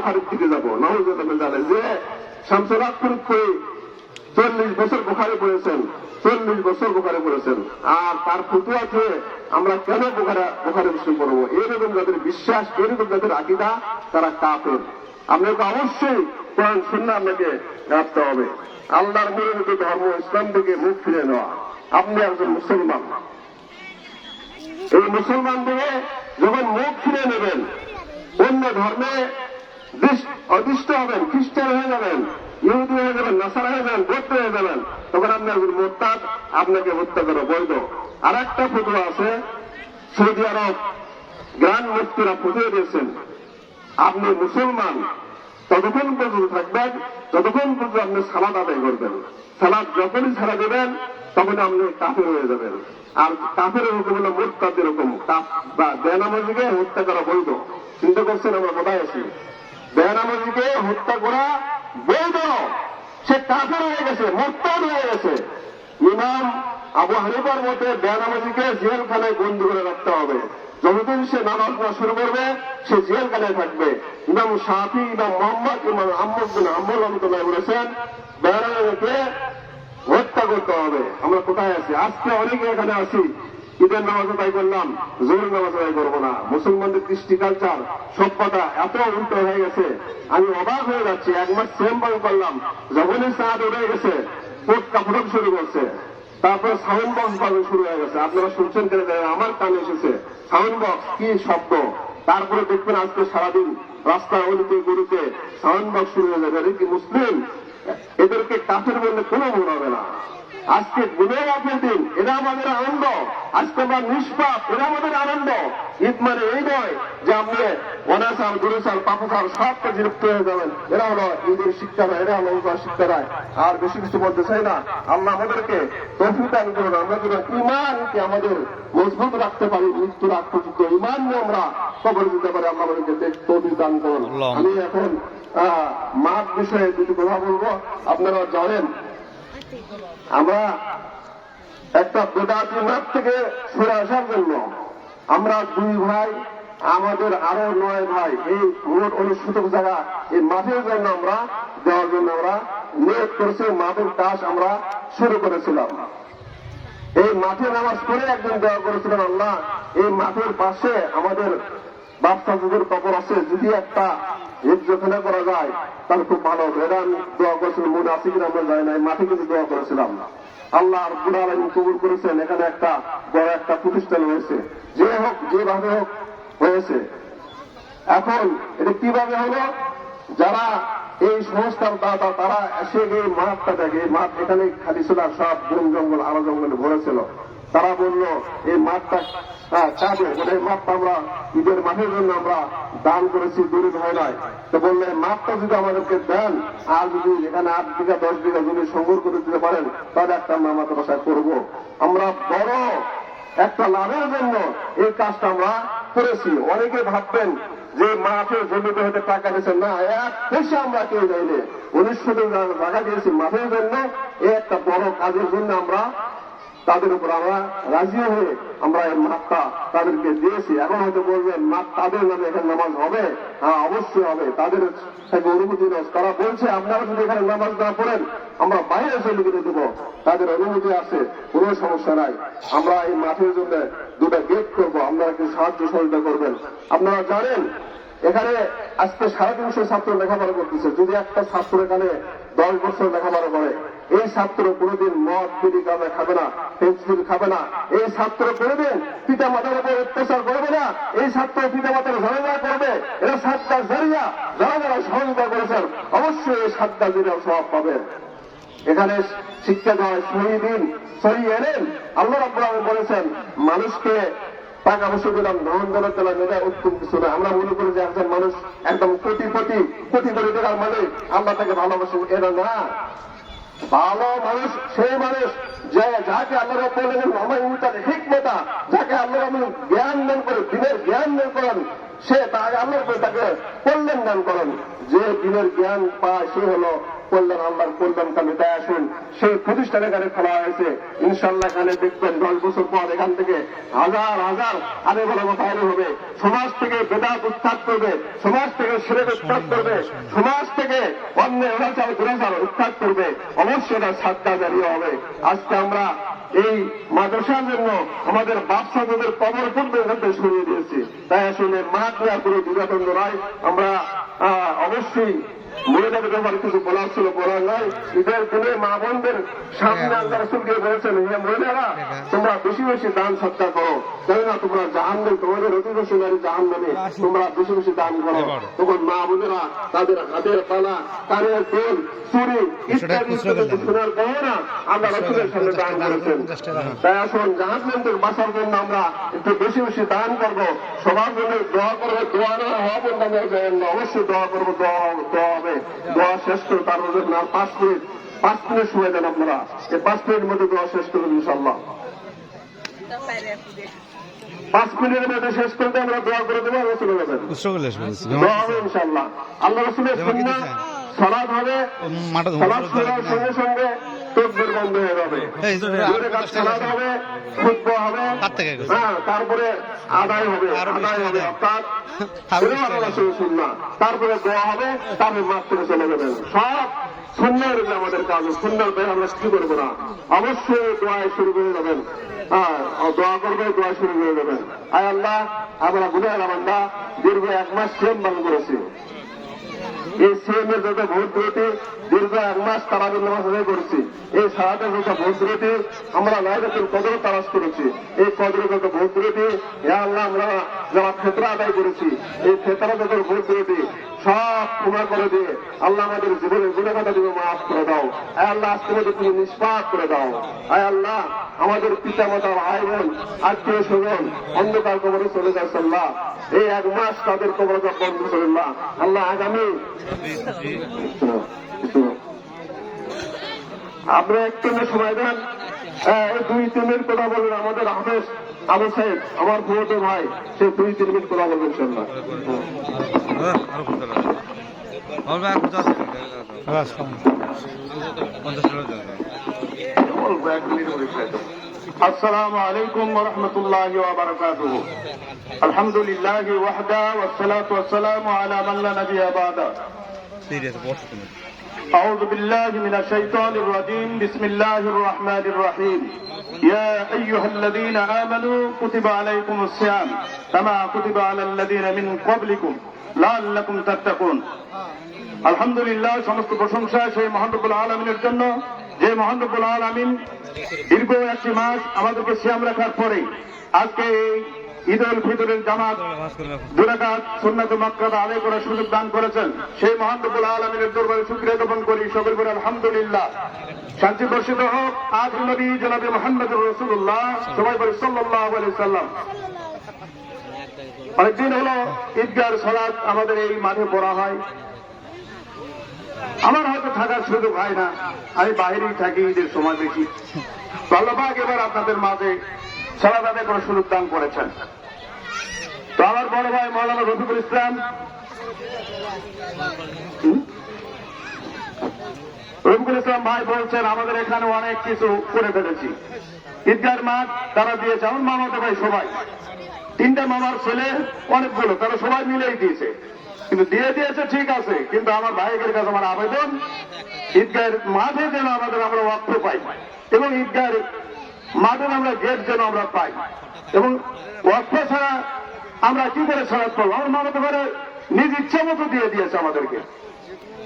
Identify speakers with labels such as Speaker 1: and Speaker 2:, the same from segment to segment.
Speaker 1: বোখারির দিকে যাব। জানে যে শামসুল করে চল্লিশ বছর বোখারে পড়েছেন, চল্লিশ বছর বোখারে পড়েছেন। আর তার ফতুয়া আছে আমরা কেন বোখারা বোখারে মুসলিম পড়ব? এরকম যাদের বিশ্বাস এরকম যাদের আকিদা, তারা কাপের আপনাকে অবশ্যই কোরআন শূন্য আপনাকে রাখতে হবে। আল্লাহর মূলত ধর্ম, ইসলাম থেকে মুখ ফিরে নেওয়া। আপনি একজন মুসলমান। এই মুসলমান থেকে যখন মুখ ফিরে নেবেন, অন্য ধর্মে অদৃষ্ট হবেন খ্রিস্টান হয়ে যাবেন, ইহুদি হয়ে যাবেন, নাসারা হয়ে যাবেন, বৌদ্ধ হয়ে যাবেন, তখন আপনি একজন মোত্তাদ আপনাকে হত্যা করা বৈধ। আর একটা ফতুয়া আছে, সৌদি আরব গ্রান্ড মুফতিরা ফুটিয়ে দিয়েছেন, আপনি মুসলমান, ততক্ষণ পর্যন্ত থাকবেন যতক্ষণ পর্যন্ত আপনি সালাদ আদায় করবেন। সালাদ যখনই ছাড়া দেবেন, তখন আপনি কাফের হয়ে যাবেন। আর কাফের হুকুম হলো মোত্তাদের হুকুম বা বেনামাজিকে হত্যা করা বৈধ। চিন্তা করছেন আমরা কোথায় আছি? বেনামাজিকে হত্যা করা বৈধ সে কাফের হয়ে গেছে মোত্তাদ হয়ে গেছে। ইমাম আবু হানিফার মতে বেনামাজিকে জেলখানায় বন্দি করে রাখতে হবে। যতদিন সে নামাজ না শুরু করবে, সে জেলখানায় থাকবে। ইমাম শাফি, ইমাম মোহাম্মদ, ইমাম আহমদ বিন আহমদ রহমতুল্লাহ বলেছেন, বেনামাজিকে হত্যা করতে হবে। আমরা কোথায় আছি? আজকে অনেকে এখানে আছি। ঈদের নামাজ আদায় করলাম জোর নামাজ আদায় করব না। মুসলমানদের কৃষ্টি কালচার সভ্যতা এত উল্টো হয়ে গেছে। আমি অবাক হয়ে যাচ্ছি, এক মাস সেম বাং করলাম, যখনই চাঁদ উঠে গেছে কোট কাপড় শুরু করছে। তারপরে সাউন্ড বক্স বাজানো শুরু হয়ে গেছে। আপনারা শুনছেন কেন আমার কানে এসেছে। সাউন্ড বক্স কি শব্দ? তারপরে দেখবেন আজকে সারাদিন রাস্তায় অলিতে গরুতে সাউন্ড বক্স শুরু হয়ে যাবে। কি মুসলিম? এদেরকে কাফের বললে কোনো ভুল হবে না। আজকে গুণের আপের দিন এরা আমাদের আনন্দ। আজকে আমরা নিষ্পাপ এরা আমাদের আনন্দ। ঈদ মানে এই নয় যে আপনি অনাসাল গুরুসাল পাপসাল সব কাজে লিপ্ত হয়ে যাবেন। এরা হলো ঈদের শিক্ষা নয় এরা হলো উপার শিক্ষা নয়। আর বেশি কিছু বলতে চাই না। আল্লাহ আমাদেরকে তফি দান করুন। আমরা যেন ইমানকে আমাদের মজবুত রাখতে পারি মৃত্যুর আগ পর্যন্ত ইমান নিয়ে আমরা কবর দিতে পারি। আল্লাহ আমাদেরকে তফি দান করুন। আমি এখন আহ, মাঠ বিষয়ে দুটি কথা বলব। আপনারা জানেন আমরা একটা বেদাতি মাঠ থেকে সরে আসার জন্য আমরা দুই ভাই, আমাদের আরও নয় ভাই, এই মোট অনুষ্ঠিত জায়গা, এই মাঠের জন্য আমরা, দেওয়ার জন্য আমরা নিয়োগ করেছি, মাঠের কাজ আমরা শুরু করেছিলাম। এই মাঠে নামাজ পড়ে একজন দেওয়া করেছিলেন আল্লাহ, এই মাঠের পাশে আমাদের বাচ্চাদের কবর আছে, যদি একটা ইজ্জতনা করা যায় তাহলে খুব ভালো। এটা দোয়া করেছিলাম মনে আছে কিনা আমরা জানি না এই মাঠে কিন্তু দোয়া করেছিলাম। আল্লাহ আলামিন কবুল করেছেন। এখানে একটা বড় একটা প্রতিষ্ঠান হয়েছে। যে হোক, যেভাবে হোক, হয়েছে। এখন এটা কীভাবে হলো? যারা এই সংস্থার দাতা তারা এসে এই মাঠটা দেখে মাঠ এখানে খালি ছিল সব বন জঙ্গল, আরও জঙ্গলে ভরেছিল। তারা বলল, এই মাঠটা হ্যাঁ, মাঠের করেছি দশ অনেকে ভাববেন যে মাঠে জমিতে হতে টাকা দিয়েছেন। না এক পয়সা আমরা কেউ যাইলে উনিশশো টাকা দিয়েছি মাঠের জন্য এই একটা বড় কাজের জন্য আমরা তাদের উপর আমরা রাজি হয়ে আমরা এই মাঠটা তাদেরকে দিয়েছি। এখন হয়তো বলবেন মাঠ তাদের নামে এখানে নামাজ হবে? হ্যাঁ অবশ্যই হবে। তাদের থেকে অনুমতি তারা বলছে আপনারা যদি এখানে নামাজ না পড়েন, আমরা বাইরে চলে গিয়ে দেবো। তাদের অনুমতি আছে, কোনো সমস্যা নাই। আমরা এই মাঠের জন্য দুটা গেট করব। আপনারা কি সাহায্য সহযোগিতা করবেন। আপনারা জানেন, এখানে আজকে সাড়ে তিনশো ছাত্র লেখাপড়া করতেছে। যদি একটা ছাত্র এখানে দশ বছর লেখাপড়া করে এই ছাত্র কোনোদিন মদ, বিড়ি গাঁজা খাবে না পেন্সিল খাবে না। এই ছাত্র কোনোদিন পিতা মাতার উপর অত্যাচার করবে না। এই ছাত্র পিতা মাতার ঝামেলা করবে। এরা সাতটা জারিয়া, যারা যারা সহযোগিতা করেছেন, অবশ্যই এই সাতটা দিনের স্বভাব পাবেন এখানে শিক্ষা দেওয়া শহীদিন সহি এনেন আল্লাহ রাব্বুল বলেছেন, মানুষকে টাকা পয়সা দিলাম ধন দৌলত দিলাম এটা উত্তম কিছু না আমরা মনে করি যে একজন মানুষ একদম কোটিপতি কোটি কোটি টাকার মালিক। আল্লাহ তাকে ভালোবাসে, এটা না। ভালো মানুষ, সেই মানুষ যে যাকে আল্লাহ বললেন উল্টার হিকমতা যাকে আল্লাহ আমি জ্ঞান দান করে, দিনের জ্ঞান দান করেন সে তাকে আল্লাহ তাকে কল্যাণ দান করেন যে দিনের জ্ঞান পায়, সে হলো কল্যাণ আল্লাহর কল্যাণ কামে তাই আসুন। সেই প্রতিষ্ঠান এখানে খোলা হয়েছে। ইনশাল্লাহ এখানে দেখবেন দশ বছর পর এখান থেকে হাজার হাজার আরে বড় বাইরে হবে। সমাজ থেকে বেদাত উত্থান করবে, সমাজ থেকে সেরে উত্থান করবে, সমাজ থেকে অন্য অনাচার, দুরাচার উত্থান করবে। অবশ্যই এটা সাতটা দাঁড়িয়ে হবে। আজকে আমরা এই মাদ্রাসার জন্য আমাদের বাপসাদের কবর পর্যন্ত সরিয়ে দিয়েছি। তাই আসলে মাঠ নেওয়ার কোনো দ্বিধাদ্বন্দ্ব নয় আমরা অবশ্যই মহিলাদের ব্যাপারে কিছু বলার ছিল বলার নয় ঈদের দিনে মা বোনদের সামনে আল্লাহ রসুলকে বলেছেন হে মহিলারা তোমরা বেশি বেশি দান সত্তা করো। জানি তোমরা জাহান নেই তোমাদের অধিবেশন নারী জাহান নেবে তোমরা বেশি বেশি দান করো। তখন মা বোনেরা তাদের হাতের পালা কানের দোল চুরি ইত্যাদি ইত্যাদি সোনার গহনা আল্লাহ রসুলের সামনে দান করেছেন। তাই আসুন জাহান্নামদের বাঁচার জন্য আমরা একটু বেশি বেশি দান করব। সবার জন্য দোয়া করব দোয়া না হওয়া পর্যন্ত। অবশ্যই দোয়া করব দোয়া দোয়া। হবে। দোয়া শেষ করে তার জন্য আর পাঁচ মিনিট পাঁচ মিনিট সময় দেন আপনারা। এই পাঁচ মিনিটের মধ্যে দোয়া শেষ করবেন ইনশাল্লাহ পাঁচ মিনিটের মধ্যে শেষ করতে আমরা দোয়া করে দেবো আল্লাহ চলে যাবেন। দোয়া হবে ইনশাল্লাহ আল্লাহ রসুলের সালাদ হবে সালাদ শোনার সঙ্গে সঙ্গে তকবির বন্ধ হয়ে যাবে। সালাদ হবে। খুতবা হবে। হ্যাঁ তারপরে আদায় হবে আদায় হবে। অর্থাৎ। আল্লাহ। তারপরে দোয়া হবে তারপরে মাঠ থেকে চলে যাবেন সব সুন্দর আমাদের কাজ। সুন্দর বের আমরা কি করব না? অবশ্যই দোয়ায় শুরু করে যাবেন হ্যাঁ দোয়া করবে দোয়া শুরু করে দেবেন। আয় আল্লাহ আমরা গুনাহ বান্দা দীর্ঘ এক মাস সেম বান করেছি। এই সিএম এর যত ভোট ত্রুটি দীর্ঘ এক মাস তারা নামাজ আদায় করেছি। এই সারাটা ভোট ত্রুটি আমরা লাইলাতুল কদর তালাশ করেছি। এই কদর ভোট হে আল্লাহ, আমরা যারা ফেতরা আদায় করেছি, এই ফেতরা যত ভোট সব ক্ষমা করে দিয়ে আল্লাহ আমাদের জীবনের গুণাগাটা তুমি মাফ করে দাও। আয় আল্লাহ আজকে মধ্যে তুমি নিষ্পাপ করে দাও। আয় আল্লাহ, আমাদের পিতা মাতা আয় বোন, আত্মীয় স্বজন, অন্ধকার কবরে চলে যাচ্ছে আল্লাহ এই এক মাস তাদের কবর বন্ধ করে আল্লাহ আল্লাহ, আগামী আপনি একটু সময় দেন আহ, এই দুই তিন মিনিট কথা বলবেন আমাদের হাফেজ আবু সাহেব আমার পুরোটো ভাই সে দুই তিন মিনিট কথা বলবেন ইনশাল্লাহ
Speaker 2: আরো করতে হবে হবে আর পঞ্চাশ পঞ্চাশ
Speaker 1: السلام عليكم ورحمة الله وبركاته الحمد لله وحده والصلاة والسلام على من لا نبي بعده
Speaker 2: সিরিয়াস বসে তুমি
Speaker 1: أعوذ بالله من الشيطان الرجيم بسم الله الرحمن الرحيم يا أيها الذين آمنوا كتب عليكم الصيام كما كتب على الذين من قبلكم لعلكم تتقون আলহামদুলিল্লাহ সমস্ত প্রশংসা সেই মহানবুল আলমিনের জন্য যে মহানবুল আলমিন দীর্ঘ একটি মাস আমাদেরকে শ্যাম রাখার পরে আজকে এই ঈদ উল ফিতরের জামাত দুরাকাত সুন্নাত মাক্কাত আদায় করার সুযোগ দান করেছেন। সেই মহান রব্বুল আলমিনের দরবারে শুক্রিয়া জ্ঞাপন করি। সকল করে আলহামদুলিল্লাহ। শান্তি বর্ষিত হোক, আজ নবী জনাবি মোহাম্মদ রসুল্লাহ সবাই বলে সাল্লাহ আলাইহি সাল্লাম অনেকদিন হলো ঈদগার সলাদ আমাদের এই মাঠে পড়া হয়। আমার হয়তো থাকার সুযোগ হয় না। আমি বাইরেই থাকি, ঈদের সময় বেশি ভালোভাগ এবার আপনাদের মাঝে সালাদ আদায় করার সুযোগ দান করেছেন। তো আমার বড় ভাই মৌলানা রফিকুল ইসলাম। রফিকুল ইসলাম ভাই বলছেন, আমাদের এখানে অনেক কিছু করে ফেলেছি। ঈদগার মাঠ তারা দিয়েছে, আমার মামাতে ভাই সবাই। তিনটা মামার ছেলে, অনেকগুলো, তারা সবাই মিলেই দিয়েছে। কিন্তু দিয়ে দিয়েছে ঠিক আছে, কিন্তু আমার ভাইয়ের কাছে আমার আবেদন ঈদগাহের মাঠে যেন আমাদের আমরা অর্থ পাই। এবং ঈদগাহের মাঠের আমরা গেট যেন আমরা পাই। এবং অর্থ ছাড়া আমরা কি করে সালাদ করব? আমার মামাতে ঘরে নিজ ইচ্ছা মতো দিয়ে দিয়েছে আমাদেরকে।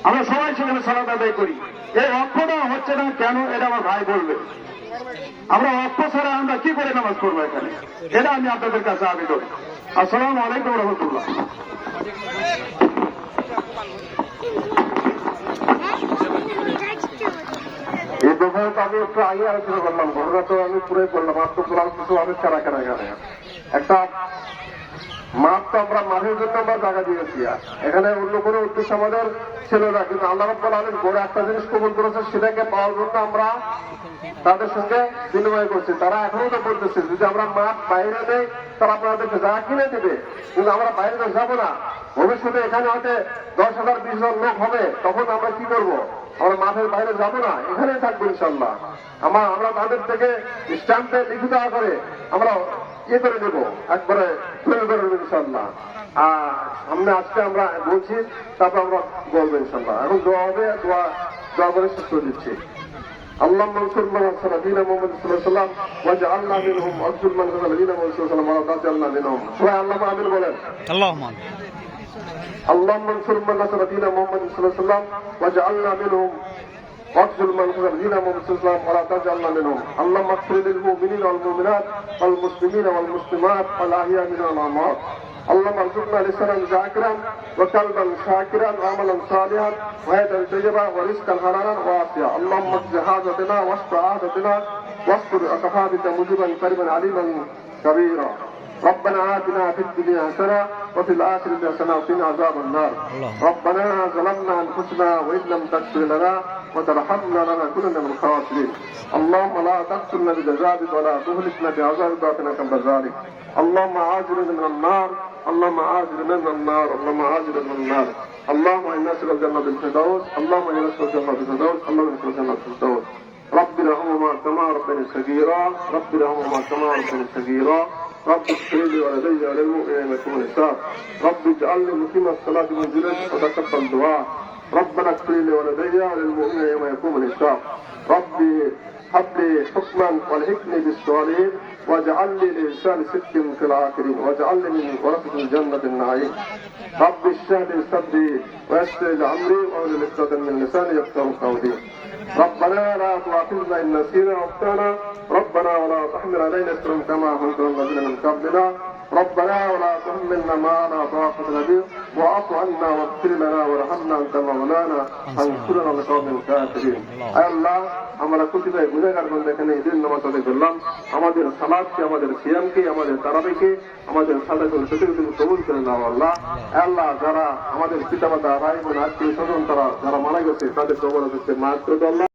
Speaker 1: আমরা সবাই সেখানে সালাদ আদায় করি। এই অর্থটা হচ্ছে না কেন, এটা আমার ভাই বলবে। আমরা অর্থ ছাড়া আমরা কি করে নামাজ পড়ব এখানে? এটা আমি আপনাদের কাছে আবেদন। আসসালামু আলাইকুম রহমতুল্লাহ। আমি একটু করলাম তো আমি কিছু কেনা কারা এখানে একটা মাঠ তো আমরা মাঠের জন্য আমরা জায়গা দিয়েছি। এখানে অন্য কোনো উদ্দেশ্য আমাদের ছিল না, কিন্তু আল্লাহ রব্বুল আলম বড় একটা জিনিস কবুল করেছে, সেটাকে পাওয়ার জন্য আমরা তাদের সঙ্গে বিনিময় করছি। তারা এখনও তো বলতেছে, যদি আমরা মাঠ বাইরে নেই, তারা আপনাদেরকে জায়গা কিনে দেবে, কিন্তু আমরা বাইরে তো যাব না। ভবিষ্যতে এখানে হয়তো দশ হাজার, বিশ জন লোক হবে, তখন আমরা কি করব? আমরা মাঠের বাইরে যাব না, এখানেই থাকব ইনশাল্লাহ আমার, আমরা তাদের থেকে স্ট্যাম্পে লিখিত আকারে আমরা ইয়ে করে নেবো একবারে তৈরি করে নেবো ইনশাল্লাহ আর সামনে আজকে আমরা বলছি তারপর আমরা বলবো ইনশাল্লাহ এখন দোয়া হবে দোয়া দোয়া করে শেষ করে দিচ্ছি اللهم انصر من انصر دين محمد صلى الله عليه وسلم واجعلنا منهم واغفر من غفر دين محمد صلى الله عليه وسلم ولا تجعلنا منهم সবাই আল্লাহ আমিন বলেন
Speaker 2: اللهم
Speaker 1: اللهم انصر من نصر دين محمد صلى الله عليه وسلم واجعلنا منهم واقتل من الله عليه وسلم ولا تجعلنا منهم. اللهم اغفر للمؤمنين والمؤمنات والمسلمين والمسلمات والأحياء من الأموات. اللهم ارزقنا لسانا ذاكرا وقلبا شاكرا وعملا صالحا ويدا طيبا ورزقا حلالا واسعا. اللهم اجز حاجتنا واشف عادتنا واستر اكفافك مجيبا قريبا عليما كبيرا. ربنا آتنا في الدنيا حسنة وفي الآخرة حسنة وقنا عذاب النار. ربنا ظلمنا أنفسنا وإن لم تغفر لنا وترحمنا لنكونن من الخاسرين. اللهم لا تقتلنا بجزائك ولا تهلكنا بعذابك وقنا كم ذلك. اللهم عاجلنا من النار. اللهم عاجلنا من النار. اللهم عاجلنا من النار. اللهم إنا نسأل الجنة بالفردوس. اللهم إنا نسأل الجنة بالفردوس. اللهم إنا نسأل الجنة بالفردوس. رب ارحمهما كما ربني صغيرا. رب ارحمهما كما ربني صغيرا. رب اغفر لي ولدي وللمؤمنين يوم الحساب رب اجعلني مقيم الصلاة من ذريتي وتقبل دعاء ربنا اغفر لي ولدي وللمؤمنين يوم يقوم الحساب. ربي لي حكما والحقني بالصالحين واجعل لي لسان صدق في الآخرين واجعلني من ورثة الجنة النعيم. رب لي صدري ويسر لي أمري واولي عقدة من لساني يفقهوا قولي. ربنا لا تؤاخذنا إن نسينا وأخطأنا. ربنا ولا تحمل علينا اسرا كما حملت الذين من قبلنا. ربنا ولا تحملنا ما لا طاقة لنا به واعف عنا واغفر لنا وارحمنا انت مولانا انصرنا على القوم الكافرين আয় আল্লাহ আমরা কুটিতে গুণাগার বন্ধ এখানে ঈদের নামাজ আদায় করলাম আমাদের সালাদকে আমাদের সিয়ামকে আমাদের তারাবিকে আমাদের সাদাকে সঠিক তুমি কবুল করে নাও আল্লাহ আয় আল্লাহ যারা আমাদের পিতামাতা ভাই বোন আত্মীয় স্বজন তারা যারা মারা গেছে তাদের কবর মাফ করে দাও আল্লাহ